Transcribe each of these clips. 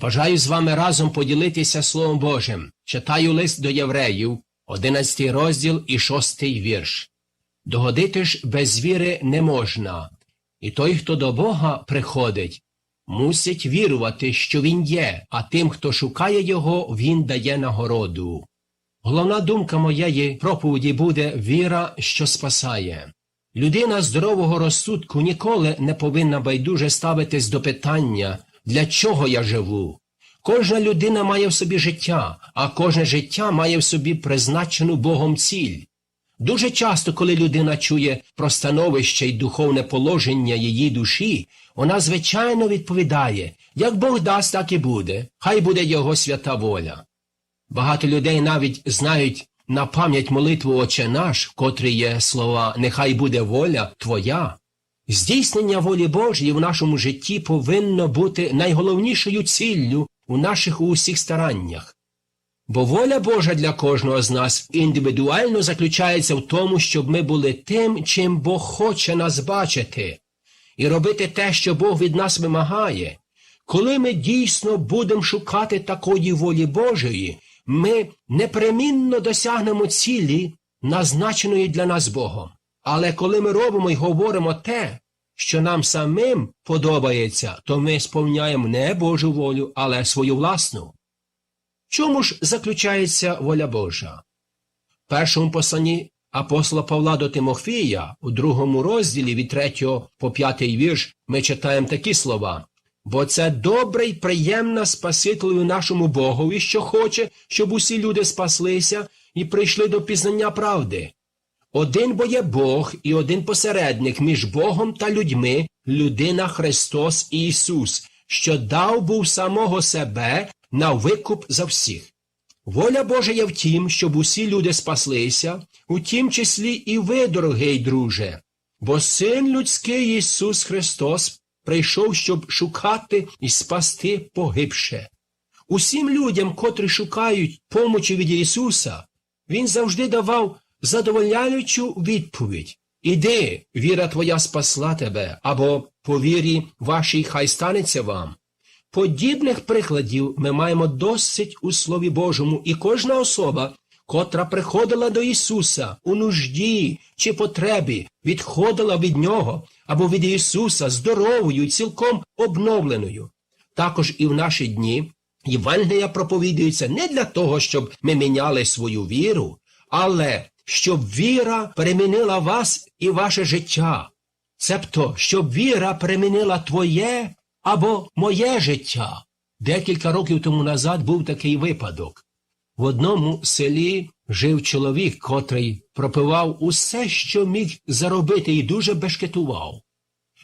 Бажаю з вами разом поділитися Словом Божим. Читаю лист до євреїв, 11 розділ і 6 вірш. Догодити ж без віри не можна, і той, хто до Бога приходить, мусить вірувати, що Він є, а тим, хто шукає Його, Він дає нагороду. Головна думка моєї проповіді буде віра, що спасає. Людина здорового розсудку ніколи не повинна байдуже ставитись до питання, для чого я живу. Кожна людина має в собі життя, а кожне життя має в собі призначену Богом ціль. Дуже часто, коли людина чує про становище й духовне положення її душі, вона звичайно відповідає як Бог дасть, так і буде, хай буде його свята воля. Багато людей навіть знають на пам'ять молитву Отче наш, в котрій є слова Нехай буде воля Твоя. Здійснення волі Божої в нашому житті повинно бути найголовнішою ціллю у наших усіх стараннях. Бо воля Божа для кожного з нас індивідуально заключається в тому, щоб ми були тим, чим Бог хоче нас бачити, і робити те, що Бог від нас вимагає. Коли ми дійсно будемо шукати такої волі Божої, ми непремінно досягнемо цілі, назначеної для нас Богом. Але коли ми робимо і говоримо те, що нам самим подобається, то ми сповняємо не Божу волю, але свою власну. Чому ж заключається воля Божа? В першому посланні апостола Павла до Тимофія, у другому розділі від 3 по 5 вірш, ми читаємо такі слова. Бо це добре й приємна Спасителю нашому Богові, що хоче, щоб усі люди спаслися і прийшли до пізнання правди. Один бо є Бог і один посередник між Богом та людьми, людина Христос Ісус, що дав був самого себе на викуп за всіх. Воля Божа є в тім, щоб усі люди спаслися, у тім числі і ви, дорогий друже, бо Син людський Ісус Христос прийшов, щоб шукати і спасти погибше. Усім людям, котрі шукають помочі від Ісуса, Він завжди давав задовольняючу відповідь Іди, віра твоя спасла тебе, або по вірі вашій хай станеться вам. Подібних прикладів ми маємо досить у Слові Божому, і кожна особа, котра приходила до Ісуса у нужді чи потребі, відходила від Нього або від Ісуса здоровою і цілком обновленою. Також і в наші дні Євангелія проповідується не для того, щоб ми міняли свою віру, але щоб віра перемінила вас і ваше життя, цебто, щоб віра перемінила твоє або моє життя. Декілька років тому назад був такий випадок. В одному селі жив чоловік, котрий пропивав усе, що міг заробити, і дуже бешкетував.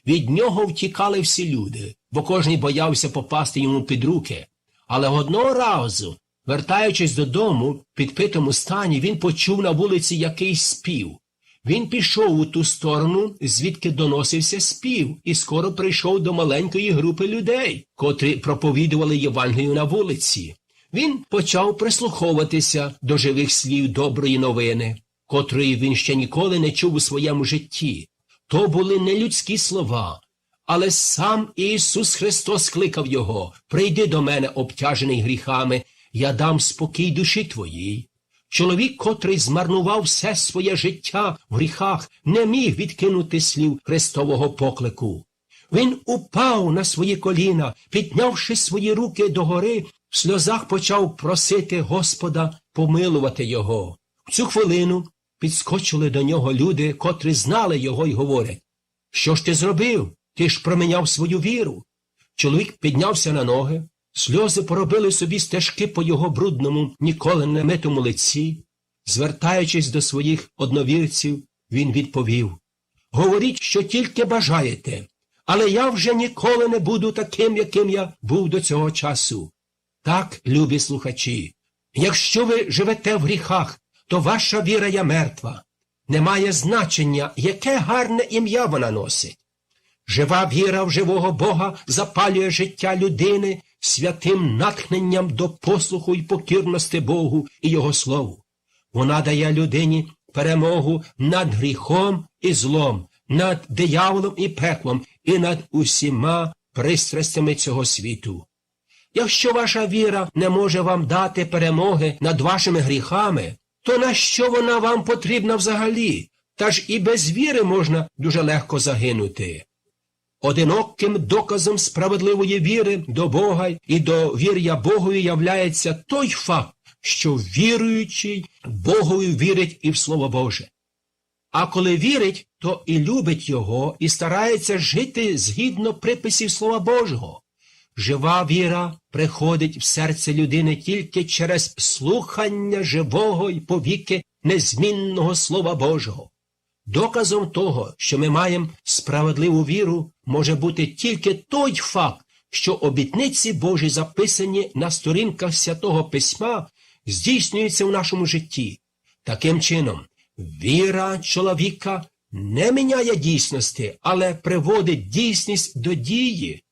Від нього втікали всі люди, бо кожний боявся попасти йому під руки. Але одного разу, вертаючись додому, підпитому стані, він почув на вулиці якийсь спів. Він пішов у ту сторону, звідки доносився спів, і скоро прийшов до маленької групи людей, котрі проповідували Євангелію на вулиці. Він почав прислуховуватися до живих слів доброї новини, котрої він ще ніколи не чув у своєму житті. То були не людські слова, але сам Ісус Христос кликав його Прийди до мене, обтяжений гріхами, я дам спокій душі твоїй. Чоловік, котрий змарнував все своє життя в гріхах, не міг відкинути слів Христового поклику. Він упав на свої коліна, піднявши свої руки догори, в сльозах почав просити Господа помилувати його. В цю хвилину підскочили до нього люди, котрі знали його й говорять Що ж ти зробив? Ти ж проміняв свою віру. Чоловік піднявся на ноги, сльози поробили собі стежки по його брудному, ніколи не митому лиці. Звертаючись до своїх одновірців, він відповів Говоріть, що тільки бажаєте, але я вже ніколи не буду таким, яким я був до цього часу. Так, любі слухачі, якщо ви живете в гріхах, то ваша віра є мертва. Немає значення, яке гарне ім'я вона носить. Жива віра в живого Бога запалює життя людини святим натхненням до послуху й покірності Богу і Його Слову. Вона дає людині перемогу над гріхом і злом, над дияволом і пеклом, і над усіма пристрастями цього світу. Якщо ваша віра не може вам дати перемоги над вашими гріхами, то на що вона вам потрібна взагалі? Та ж і без віри можна дуже легко загинути. Одиноким доказом справедливої віри до Бога і до вір'я Богові являється той факт, що віруючий Богові вірить і в Слово Боже. А коли вірить, то і любить його, і старається жити згідно приписів Слова Божого. Жива віра приходить в серце людини тільки через слухання живого і повіки незмінного Слова Божого. Доказом того, що ми маємо справедливу віру, може бути тільки той факт, що обітниці Божі записані на сторінках святого письма, здійснюються в нашому житті. Таким чином, віра чоловіка не міняє дійсності, але приводить дійсність до дії.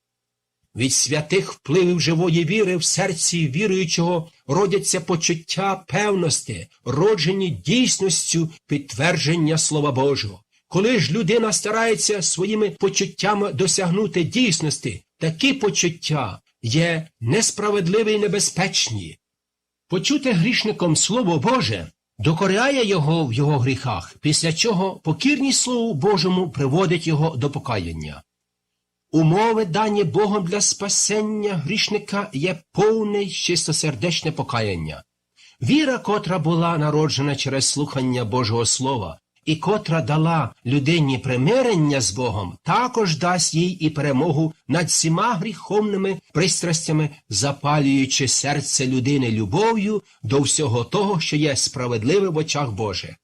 Від святих впливів живої віри в серці віруючого родяться почуття певності, роджені дійсністю підтвердження Слова Божого. Коли ж людина старається своїми почуттями досягнути дійсності, такі почуття є несправедливі і небезпечні. Почуте грішником Слово Боже докоряє його в його гріхах, після чого покірність Слову Божому приводить його до покаяння. Умови, дані Богом для спасення грішника, є повне чистосердечне покаяння. Віра, котра була народжена через слухання Божого Слова, і котра дала людині примирення з Богом, також дасть їй і перемогу над всіма гріховними пристрастями, запалюючи серце людини любов'ю до всього того, що є справедливе в очах Божих.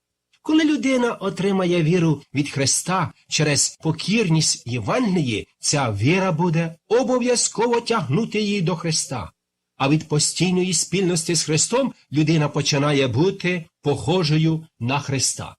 Коли людина отримає віру від Христа через покірність Євангелії, ця віра буде обов'язково тягнути її до Христа. А від постійної спільності з Христом людина починає бути похожою на Христа.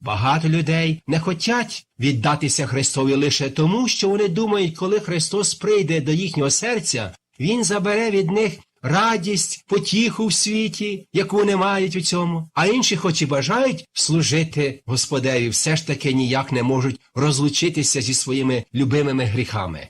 Багато людей не хочуть віддатися Христові лише тому, що вони думають, коли Христос прийде до їхнього серця, Він забере від них радість, потіху в світі, яку вони мають у цьому, а інші, хоч і бажають служити Господеві, все ж таки ніяк не можуть розлучитися зі своїми любимими гріхами.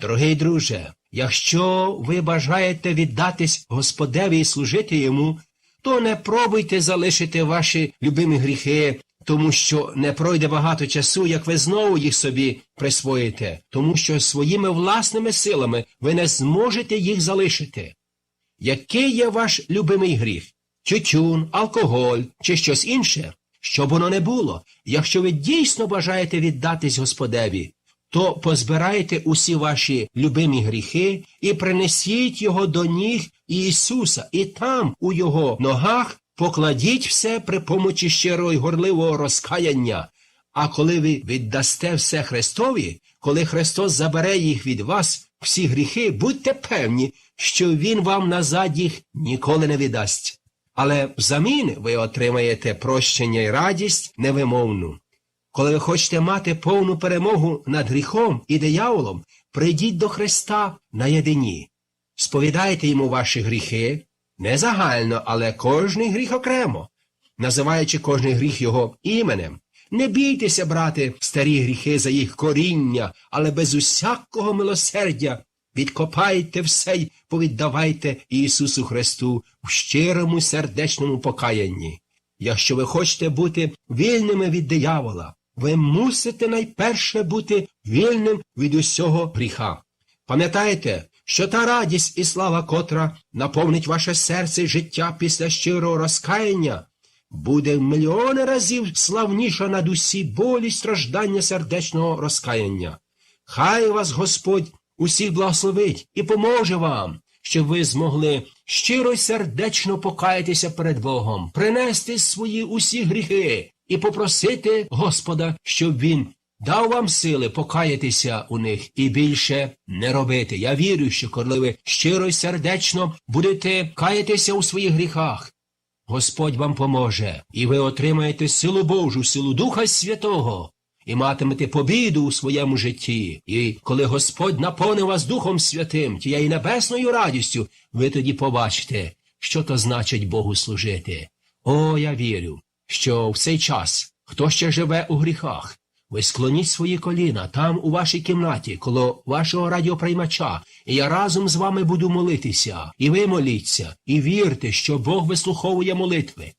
Дорогий друже, якщо ви бажаєте віддатись Господеві і служити йому, то не пробуйте залишити ваші любимі гріхи, тому що не пройде багато часу, як ви знову їх собі присвоїте, тому що своїми власними силами ви не зможете їх залишити. Який є ваш любимий гріх? Тютюн, алкоголь чи щось інше? Щоб воно не було, якщо ви дійсно бажаєте віддатись Господеві, то позбирайте усі ваші любимі гріхи і принесіть його до ніг Ісуса, і там, у його ногах, покладіть все при помочі щирого й горливого розкаяння. А коли ви віддасте все Христові, коли Христос забере їх від вас, всі гріхи, будьте певні, що Він вам назад їх ніколи не віддасть. Але взамін ви отримаєте прощення й радість невимовну. Коли ви хочете мати повну перемогу над гріхом і дияволом, прийдіть до Христа наєдині. Сповідайте йому ваші гріхи, не загально, але кожний гріх окремо, називаючи кожний гріх його іменем. Не бійтеся брати старі гріхи за їх коріння, але без усякого милосердя відкопайте все й повіддавайте Ісусу Христу в щирому сердечному покаянні. Якщо ви хочете бути вільними від диявола, ви мусите найперше бути вільним від усього гріха. Пам'ятайте, що та радість і слава, котра наповнить ваше серце життя після щирого розкаяння, буде в мільйони разів славніша над усі болі страждання сердечного розкаяння. Хай вас Господь усіх благословить і поможе вам, щоб ви змогли щиро й сердечно покаятися перед Богом, принести свої усі гріхи і попросити Господа, щоб Він дав вам сили покаятися у них і більше не робити. Я вірю, що коли ви щиро й сердечно будете каятися у своїх гріхах, Господь вам поможе, і ви отримаєте силу Божу, силу Духа Святого, і матимете побіду у своєму житті. І коли Господь наповнив вас Духом Святим, тією небесною радістю, ви тоді побачите, що то значить Богу служити. О, я вірю, що в цей час, хто ще живе у гріхах, Ви склоніть свої коліна там, у вашій кімнаті, коло вашого радіоприймача, і я разом з вами буду молитися. І ви моліться, і вірте, що Бог вислуховує молитви.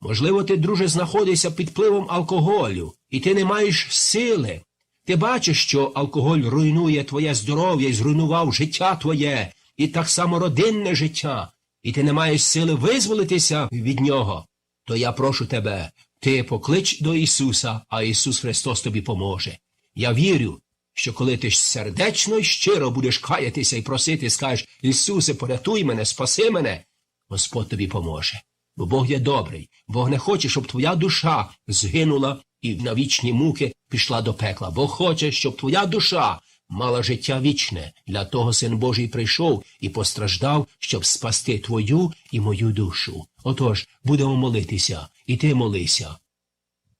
Можливо, ти, друже, знаходишся під впливом алкоголю, і ти не маєш сили. Ти бачиш, що алкоголь руйнує твоє здоров'я і зруйнував життя твоє, і так само родинне життя, і ти не маєш сили визволитися від нього. То я прошу тебе, ти поклич до Ісуса, а Ісус Христос тобі поможе. Я вірю, що коли ти сердечно і щиро будеш каятися і просити, скажеш Ісусе, порятуй мене, спаси мене, Господь тобі поможе. Бо Бог є добрий, Бог не хоче, щоб твоя душа згинула і на вічні муки пішла до пекла. Бог хоче, щоб твоя душа мала життя вічне. Для того Син Божий прийшов і постраждав, щоб спасти твою і мою душу. Отож, будемо молитися, і ти молися.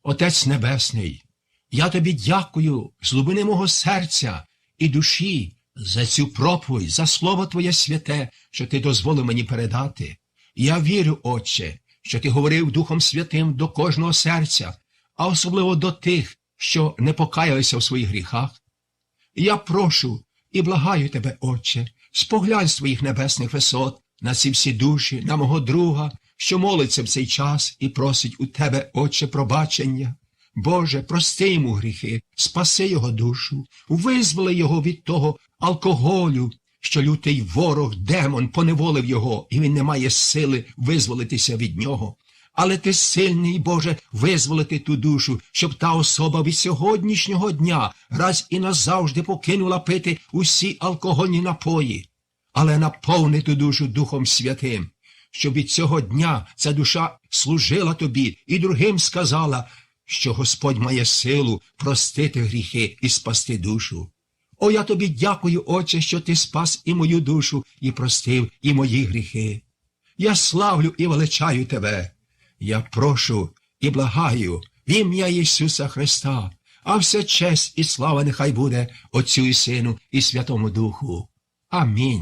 Отець Небесний, я тобі дякую з глибини мого серця і душі за цю проповідь, за слово Твоє святе, що ти дозволив мені передати. Я вірю, Отче, що ти говорив Духом Святим до кожного серця, а особливо до тих, що не покаялися в своїх гріхах. Я прошу і благаю тебе, Отче, споглянь з твоїх небесних висот на ці всі душі, на мого друга, що молиться в цей час і просить у тебе, Отче, пробачення. Боже, прости йому гріхи, спаси його душу, визволи його від того алкоголю, що лютий ворог, демон поневолив його, і він не має сили визволитися від нього. Але ти сильний, Боже, визволити ту душу, щоб та особа від сьогоднішнього дня раз і назавжди покинула пити усі алкогольні напої, але наповни ту душу Духом Святим, щоб від цього дня ця душа служила тобі і другим сказала, що Господь має силу простити гріхи і спасти душу. О, я тобі дякую, Отче, що ти спас і мою душу, і простив і мої гріхи. Я славлю і величаю тебе. Я прошу і благаю в ім'я Ісуса Христа, а вся честь і слава нехай буде Отцю і Сину і Святому Духу. Амінь.